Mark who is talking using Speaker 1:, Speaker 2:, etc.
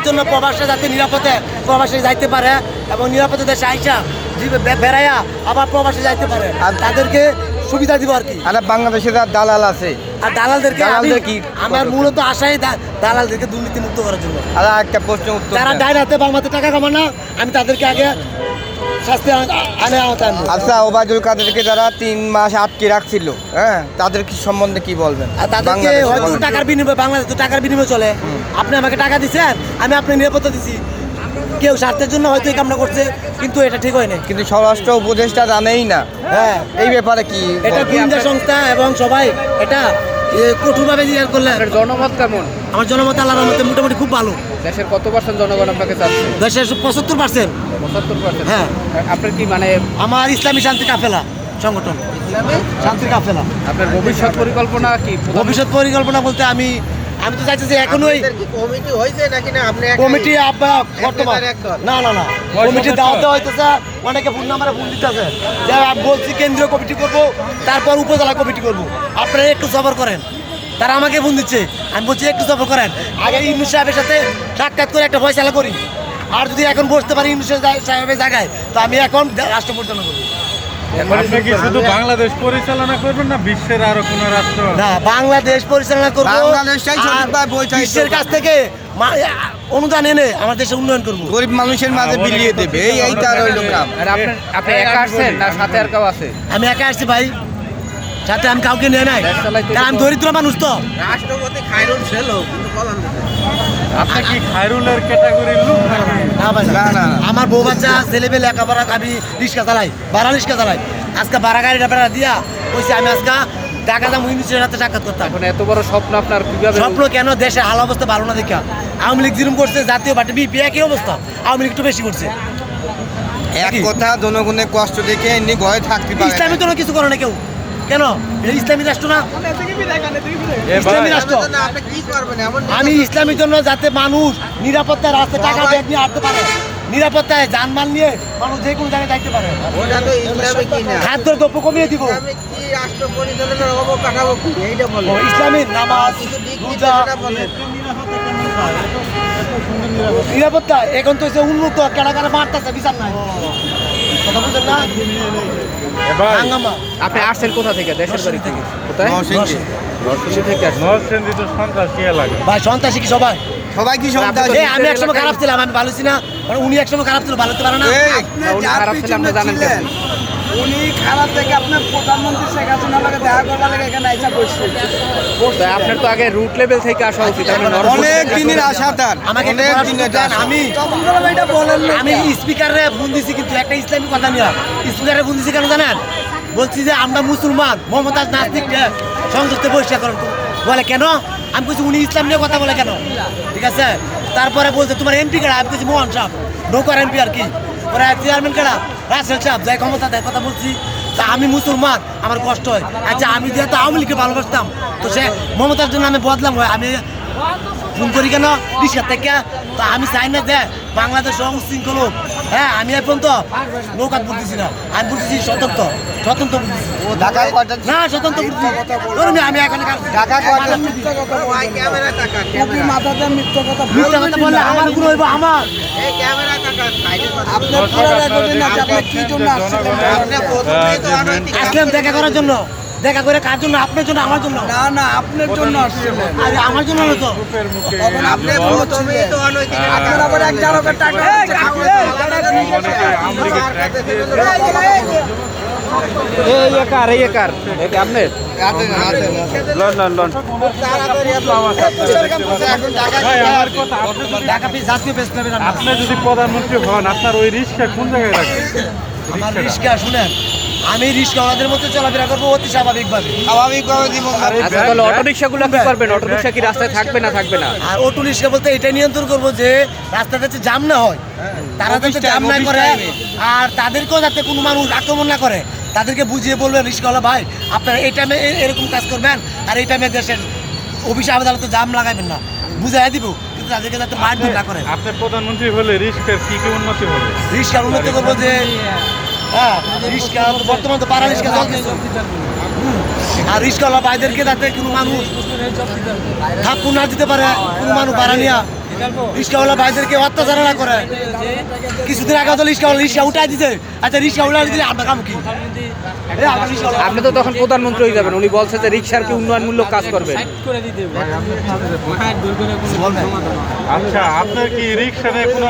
Speaker 1: নিরাপত্তার জন্য প্রবাসে যাতে নিরাপদে প্রবাসে যাইতে পারে এবং নিরাপদে দেশে আইসা বেড়াইয়া আবার প্রবাসে যাইতে পারে আর তাদেরকে সুবিধা দিব আর কি।
Speaker 2: আর বাংলাদেশে যা দালাল আছে
Speaker 1: আর দালালদেরকে
Speaker 2: কি
Speaker 1: আমার মূলত আশাই দালালদেরকে দুর্নীতি মুক্ত করার জন্য।
Speaker 2: আর একটা প্রশ্ন উত্তর
Speaker 1: যারা। ডাইন হাতে বাম টাকা কামান না আমি তাদেরকে আগে
Speaker 2: আচ্ছা ওবায়দুল কাদেরকে যারা তিন মাস আটকে রাখছিল হ্যাঁ তাদের কি সম্বন্ধে কি বলবেন?
Speaker 1: তাদেরকে হয়তো টাকার বিনিময় বাংলাদেশ তো টাকার বিনিময় চলে। আপনি আমাকে টাকা দিচ্ছেন আমি আপনার নিরাপত্তা দিছি। কেউ স্বার্থের জন্য হয়তো এই কামনা করছে কিন্তু এটা ঠিক হয় না
Speaker 2: কিন্তু স্বরাষ্ট্র উপদেষ্টা জানেই না।
Speaker 1: হ্যাঁ।
Speaker 2: এই ব্যাপারে কি
Speaker 1: এটা গোয়েন্দা সংস্থা এবং সবাই এটা কঠোরভাবে জিয়ার করলে
Speaker 3: আপনার জনমত কেমন?
Speaker 1: আমার জনমত আল্লাহর মতে মোটামুটি খুব ভালো।
Speaker 3: দেশের কত পার্সেন্ট জনগণ আপনাকে চাচ্ছে?
Speaker 1: দেশের পঁচাত্তর পার্সেন্ট
Speaker 3: পঁচাত্তর পার্সেন্ট
Speaker 1: হ্যাঁ।
Speaker 3: আপনার কি মানে
Speaker 1: আমার ইসলামী শান্তি কাফেলা সংগঠন। শান্তি কাফেলা।
Speaker 3: আপনার ভবিষ্যৎ পরিকল্পনা কি?
Speaker 1: ভবিষ্যৎ পরিকল্পনা বলতে আমি আমি তো চাইছি যে এখনোই
Speaker 4: কমিটি হয়েছে নাকি না? আপনি
Speaker 1: কমিটি আব্বা বর্তমান। না না না। কমিটি দাওয়াত দেওয়া হইতেছে অনেকে ফোন নাম্বারে ফোন দিতেছে। যে আমি বলছি কেন্দ্রীয় কমিটি করব তারপর উপজেলা কমিটি করব। আপনারা একটু সফর করেন। তারা আমাকে ফোন দিচ্ছে। আমি বলছি একটু সফর করেন। আগে ইউনুস সাহেবের সাথে সাক্ষাৎ করে একটা ফয়সালা করি। আর যদি এখন বসতে পারি ইউনুস সাহেবের জায়গায় তো আমি এখন রাষ্ট্র পরিচালনা করব।
Speaker 5: আপনি কি শুধু বাংলাদেশ পরিচালনা করবেন না বিশ্বের আরও কোন রাষ্ট্র?
Speaker 1: না বাংলাদেশ পরিচালনা করব।
Speaker 2: বাংলাদেশটাই
Speaker 1: আর
Speaker 2: সঠিকভাবে পরিচালিত
Speaker 1: বিশ্বের কাছ থেকে অনুদান এনে আমার দেশে উন্নয়ন করব।
Speaker 2: গরিব মানুষের মাঝে বিলিয়ে দেবে। এই এই তার হইল কাম।
Speaker 3: আপনি একা আসছেন না সাথে আর কেউ আছে?
Speaker 1: আমি একা আসছি ভাই। সাথে আমি কাউকে নিয়ে নাই। আমি দরিদ্র মানুষ তো।
Speaker 4: রাষ্ট্রপতি খায়রুল ছিল কিন্তু বলেন না।
Speaker 5: আপনি কি খায়রুলের ক্যাটাগরির লোক
Speaker 1: না ভাই
Speaker 2: না, না, না।
Speaker 1: আমার বউ বাচ্চা ছেলে মেয়ে লেখাপড়া আমি রিক্সা চালাই ভাড়া রিক্সা চালাই। আজকে ভাড়া গাড়িটা বেড়া দিয়া কইছে আমি আজকে টাকা দাম ইউনিসের হাতে সাক্ষাৎ করতাম
Speaker 3: এখন এত বড় স্বপ্ন আপনার কীভাবে
Speaker 1: স্বপ্ন কেন? দেশে হাল অবস্থা ভালো না দেখা। আওয়ামী লীগ যেরকম করছে জাতীয় পার্টি বিপি একই অবস্থা। আওয়ামী লীগ একটু বেশি করছে।
Speaker 2: এক কথা জনগণের কষ্ট দেখে এমনি ঘরে থাকতে পারে
Speaker 1: ইসলামী তো কিছু করে না কেউ। কেন? ইসলামী রাষ্ট্র না?
Speaker 5: এ
Speaker 1: ইসলামী রাষ্ট্র। আমি ইসলামের জন্য যাতে মানুষ নিরাপত্তায় রাস্তায় টাকা ব্যাগ নিয়ে হাঁটতে পারে নিরাপত্তায় যানবাহন নিয়ে মানুষ যে কোনো জায়গায় যাইতে পারে।
Speaker 4: ওটা তো ইসলামে কি না?
Speaker 1: খাদ্য দ্রব্য কমিয়ে দিব। ইসলামের নামাজ রোজা। নিরাপত্তা এখন তো হচ্ছে উন্মুক্ত কেনা কেনা মারতেছে বিচার নাই। কথা বলছেন না?
Speaker 3: আপনি আসছেন কোথা থেকে? দেশের বাড়ি থেকে। কোথায়?
Speaker 2: নরসিংদী।
Speaker 3: থেকে
Speaker 5: নরসিংদী তো সন্ত্রাসী এলাকা।
Speaker 1: ভাই সন্ত্রাসী কি সবাই?
Speaker 2: সবাই কি
Speaker 1: আমি একসময় খারাপ ছিলাম আমি ভালো ছিলাম। মানে উনি একসময় খারাপ ছিল ভালো হতে পারে না।
Speaker 3: খারাপ ছিলাম আপনি জানেন
Speaker 6: উনি খারাপ থেকে আপনার প্রধানমন্ত্রী শেখ হাসিনার লগে দেখা করবার লাগে এখানে আইসা বসছে।
Speaker 3: আপনার তো আগে রুট লেভেল থেকে আসা উচিত
Speaker 2: অনেক
Speaker 3: থেকে
Speaker 2: দিনের আশা তার
Speaker 1: আমাকে
Speaker 2: অনেক দিনের
Speaker 1: দেন, আমি
Speaker 6: এটা বলেন
Speaker 1: আমি স্পিকারে ফোন দিছি কিন্তু একটা ইসলামী কথা নিয়ে স্পিকারে ফোন দিছি কেন জানেন? বলছি যে আমরা মুসলমান মমতাজ নাস্তিক সংযুক্ত বৈশা করেন বলে কেন? আমি বলছি উনি ইসলাম নিয়ে কথা বলে কেন? ঠিক আছে? তারপরে বলছে তোমার এমপি কারা আমি বলছি মোহন সাহেব নৌকার এমপি আর কি। ওরা চেয়ারম্যান কারা রাসেল সাহেব, যাই ক্ষমতা দেয়, কথা বলছি। তা আমি মুসলমান, আমার কষ্ট হয়। আচ্ছা আমি যেহেতু আওয়ামী লীগকে ভালোবাসতাম, তো সে মমতার জন্য আমি বদলাম হয়। আমি ফোন করি কেন? রিক্সা থেকে। তো আমি চাই না যে বাংলাদেশ উশৃঙ্খল হোক। হ্যাঁ আমি এখন তো নৌকা বুঝতেছি না। আমি বুঝতেছি স্বতন্ত্র স্বতন্ত্র বুঝতেছি
Speaker 2: ঢাকা
Speaker 1: না স্বতন্ত্র বুঝতেছি ধরুন আমি এখন
Speaker 2: ঢাকা
Speaker 1: বললে আমারগুলো হইব আমার। আসলাম দেখা করার জন্য। দেখা করে কার জন্য? আপনার জন্য আমার জন্য।
Speaker 6: না না আপনার জন্য
Speaker 1: আরে আমার জন্য হলো তো।
Speaker 4: আপনি প্রথমেই তো অনৈতিক
Speaker 6: আপনার আবার এক জারকের টাকা
Speaker 3: এই একার এই একার লন লন লন।
Speaker 5: আপনি যদি প্রধানমন্ত্রী হন আপনার ওই রিক্সা কোন জায়গায় রাখবেন?
Speaker 1: আমার রিস্কা শুনেন আমি রিস্কা ওদের মধ্যে চলাফেরা করব অতি স্বাভাবিকভাবে।
Speaker 2: স্বাভাবিকভাবে
Speaker 3: আচ্ছা তাহলে অটো রিক্সাগুলো কি করবেন? অটো রিক্সা কি রাস্তায় থাকবে না থাকবে না?
Speaker 1: আর অটো রিক্সা বলতে এটা নিয়ন্ত্রণ করব যে রাস্তাতে জাম না হয়। তারা যাতে
Speaker 2: অফিস
Speaker 1: জাম না করে আর তাদেরকেও যাতে কোনো মানুষ আক্রমণ না করে তাদেরকে বুঝিয়ে বলবেন রিক্সাওয়ালা ভাই আপনারা এই টাইমে এরকম কাজ করবেন আর এই টাইমে দেশের অফিস আদালতে জাম লাগাবেন না। বুঝাই দিব কিন্তু তাদেরকে যাতে মারধর না করে।
Speaker 5: আপনি প্রধানমন্ত্রী হলে রিস্কের কি কি উন্নতি হবে?
Speaker 1: রিক্সার উন্নতি করব যে হ্যাঁ বর্তমান তো পাড়া চলতেছে আর রিক্সাওয়ালা ভাইদেরকে যাতে কোনো মানুষ থাপ্পু না দিতে পারে কোনো মানুষ ভাড়া নিয়া। রিক্সাওয়ালা ভাইদেরকে অত্যাচার না করে। কিছুদিন আগে তো রিক্সাওয়ালা রিক্সা উঠাই দিতে আচ্ছা রিক্সাওয়ালা দিলে আমরা কাম কি?
Speaker 3: আপনি তো তখন প্রধানমন্ত্রী হয়ে যাবেন। উনি বলছে যে রিক্সার কি উন্নয়নমূলক কাজ করবেন
Speaker 5: আচ্ছা আপনার কি রিক্সা কোনো?